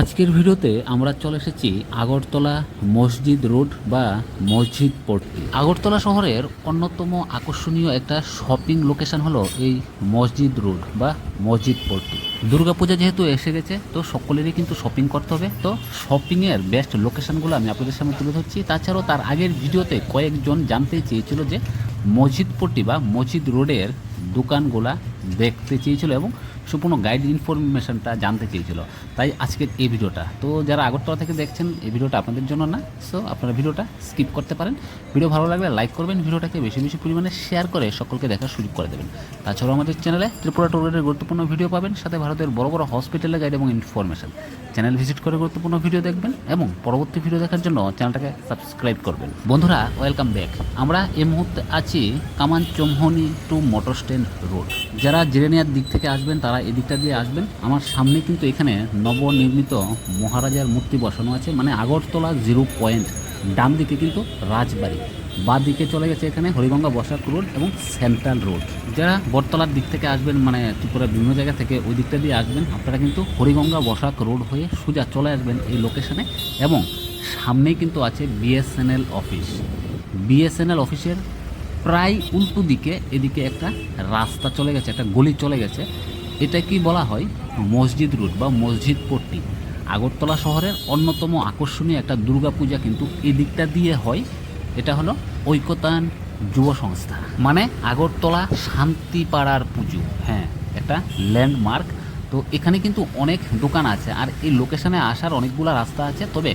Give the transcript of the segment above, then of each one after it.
আজকের ভিডিওতে আমরা চলে এসেছি আগরতলা মসজিদ রোড বা মসজিদ পট্টি। আগরতলা শহরের অন্যতম আকর্ষণীয় একটা শপিং লোকেশন হলো এই মসজিদ রোড বা মসজিদ পট্টি। দুর্গাপূজা যেহেতু এসে গেছে, তো সকলেরই কিন্তু শপিং করতে হবে। তো শপিংয়ের বেস্ট লোকেশনগুলো আমি আপনাদের সামনে তুলে ধরছি। তাছাড়াও তার আগের ভিডিওতে কয়েকজন জানতে চেয়েছিল যে মসজিদ পট্টি বা মসজিদ রোডের দোকানগুলা দেখতে চেয়েছিল এবং সম্পূর্ণ গাইড ইনফরমেশনটা জানতে চেয়েছিল। তাই আজকের এই ভিডিওটা। তো যারা আগরতলা থেকে দেখছেন, এই ভিডিওটা আপনাদের জন্য না সো আপনারা ভিডিওটা স্কিপ করতে পারেন। ভিডিও ভালো লাগলে লাইক করবেন, ভিডিওটাকে বেশি বেশি পরিমাণে শেয়ার করে সকলকে দেখার সুযোগ করে দেবেন। তাছাড়াও আমাদের চ্যানেলে ত্রিপুরা টুরের গুরুত্বপূর্ণ ভিডিও পাবেন, সাথে ভারতের বড় বড় হসপিটালের গাইড এবং ইনফরমেশন চ্যানেল ভিজিট করে গুরুত্বপূর্ণ ভিডিও দেখবেন এবং পরবর্তী ভিডিও দেখার জন্য চ্যানেলটাকে সাবস্ক্রাইব করবেন। বন্ধুরা ওয়েলকাম ব্যাক আমরা এই মুহূর্তে আছি Kaman Chowmuhani to motor stand road যারা জেরেনিয়ার দিক থেকে আসবেন, তারা এই দিকটা দিয়ে আসবেন। আমার সামনে কিন্তু এখানে নবনির্মিত মহারাজার মূর্তি বসানো আছে মানে আগরতলা জিরো পয়েন্ট, ডান দিকে কিন্তু রাজবাড়ি। বা দিকে চলে গেছে এখানে হরিগঙ্গা বসাক রোড এবং সেন্ট্রাল রোড। যারা বটতলার দিক থেকে আসবেন মানে ত্রিপুরা বিভিন্ন জায়গা থেকে ওই দিকটা দিয়ে আসবেন, আপনারা কিন্তু হরিগঙ্গা বসাক রোড হয়ে সোজা চলে আসবেন এই লোকেশনে এবং সামনেই কিন্তু আছে বিএসএনএল অফিস। বিএসএনএল অফিসের প্রায় উল্টো দিকে এদিকে একটা রাস্তা চলে গেছে, একটা গলি চলে গেছে। এটা কি বলা হয় মসজিদ রুট বা মসজিদ পট্টি? আগরতলা শহরের অন্যতম আকর্ষণীয় একটা দুর্গাপূজা কিন্তু এদিকটা দিয়ে হয়। এটা হলো ঐকতান যুব সংস্থা। মানে আগরতলা শান্তিপাড়ার পুজো। হ্যাঁ একটা ল্যান্ডমার্ক। তো এখানে কিন্তু অনেক দোকান আছে আর এই লোকেশনে আসার অনেকগুলো রাস্তা আছে। তবে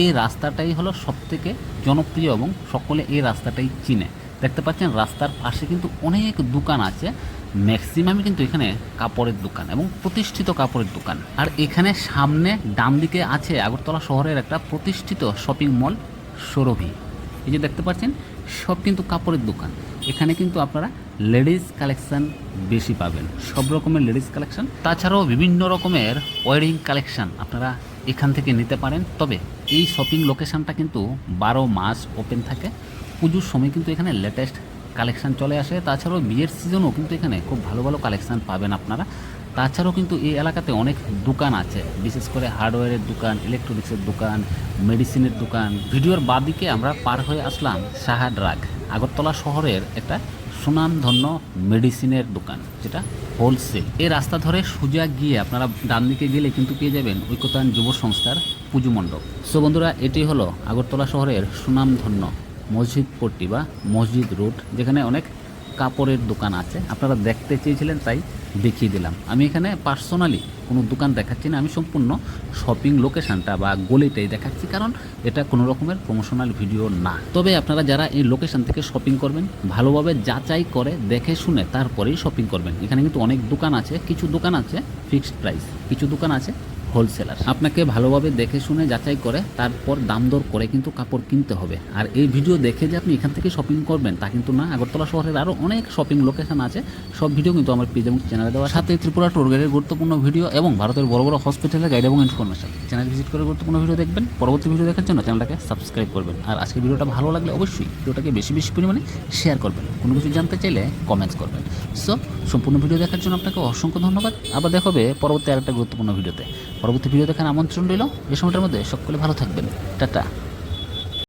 এই রাস্তাটাই হলো সবথেকে জনপ্রিয় এবং সকলে এই রাস্তাটাই চিনে। দেখতে পাচ্ছেন রাস্তার পাশে কিন্তু অনেক দোকান আছে। ম্যাক্সিমামই কিন্তু এখানে কাপড়ের দোকান এবং প্রতিষ্ঠিত কাপড়ের দোকান। আর এখানে সামনে ডান দিকে আছে আগরতলা শহরের একটা প্রতিষ্ঠিত শপিং মল সৌরভী এই যে দেখতে পাচ্ছেন, সব কিন্তু কাপড়ের দোকান। এখানে কিন্তু আপনারা লেডিস কালেকশন বেশি পাবেন। সব রকমের লেডিস কালেকশন তাছাড়াও বিভিন্ন রকমের ওয়ারিং কালেকশন আপনারা এখান থেকে নিতে পারেন। তবে এই শপিং লোকেশনটা কিন্তু বারো মাস ওপেন থাকে। পুজোর সময় কিন্তু এখানে লেটেস্ট কালেকশান চলে আসে। তাছাড়াও বিয়ের সিজনও কিন্তু এখানে খুব ভালো ভালো কালেকশান পাবেন আপনারা। তাছাড়াও কিন্তু এই এলাকাতে অনেক দোকান আছে, বিশেষ করে হার্ডওয়্যারের দোকান ইলেকট্রনিক্সের দোকান মেডিসিনের দোকান। ভিডিওর বাদিকে আমরা পার হয়ে আসলাম সাহা ড্রাগ আগরতলা শহরের একটা সুনামধন্য মেডিসিনের দোকান, যেটা হোলসেল এই রাস্তা ধরে সোজা গিয়ে আপনারা ডান দিকে গেলে কিন্তু পেয়ে যাবেন ঐক্যতান যুব সংস্থার পুজো মণ্ডপ। সো বন্ধুরা এটি হলো আগরতলা শহরের সুনামধন্য মসজিদ পট্টি বা মসজিদ রোড, যেখানে অনেক কাপড়ের দোকান আছে। আপনারা দেখতে চেয়েছিলেন, তাই দেখিয়ে দিলাম। আমি এখানে পার্সোনালি কোনো দোকান দেখাচ্ছি না, আমি সম্পূর্ণ শপিং লোকেশানটা বা গলিটাই দেখাচ্ছি, কারণ এটা কোনো রকমের প্রমোশনাল ভিডিও না। তবে আপনারা যারা এই লোকেশন থেকে শপিং করবেন, ভালোভাবে যাচাই করে দেখে শুনে তারপরেই শপিং করবেন। এখানে কিন্তু অনেক দোকান আছে, কিছু দোকান আছে ফিক্সড প্রাইস কিছু দোকান আছে হোলসেলার আপনাকে ভালোভাবে দেখে শুনে যাচাই করে তারপর দাম দর করে কিন্তু কাপড় কিনতে হবে। আর এই ভিডিও দেখে যে আপনি এখান থেকে শপিং করবেন, তা কিন্তু না। আগরতলা শহরের আরও অনেক শপিং লোকেশন আছে। সব ভিডিও কিন্তু আমার পেজ এবং চ্যানেলে দেওয়া সাথে ত্রিপুরা ট্যুর গাইডের গুরুত্বপূর্ণ ভিডিও এবং ভারতের বড় বড় হসপিটালের গাইড এবং ইনফরমেশন চ্যানেল ভিজিট করে গুরুত্বপূর্ণ ভিডিও দেখবেন। পরবর্তী ভিডিও দেখার জন্য চ্যানেলটাকে সাবস্ক্রাইব করবেন। আর আজকের ভিডিওটা ভালো লাগলে অবশ্যই ভিডিওটাকে বেশি বেশি পরিমাণে শেয়ার করবেন। কোনো কিছু জানতে চাইলে কমেন্টস করবেন। সো সম্পূর্ণ ভিডিও দেখার জন্য আপনাকে অসংখ্য ধন্যবাদ। আবার দেখাবে পরবর্তী আরেকটা গুরুত্বপূর্ণ ভিডিওতে পরবর্তী ভিডিও দেখার আমন্ত্রণ রইল। এই সময়টার মধ্যে সকলে ভালো থাকবেন। টাটা।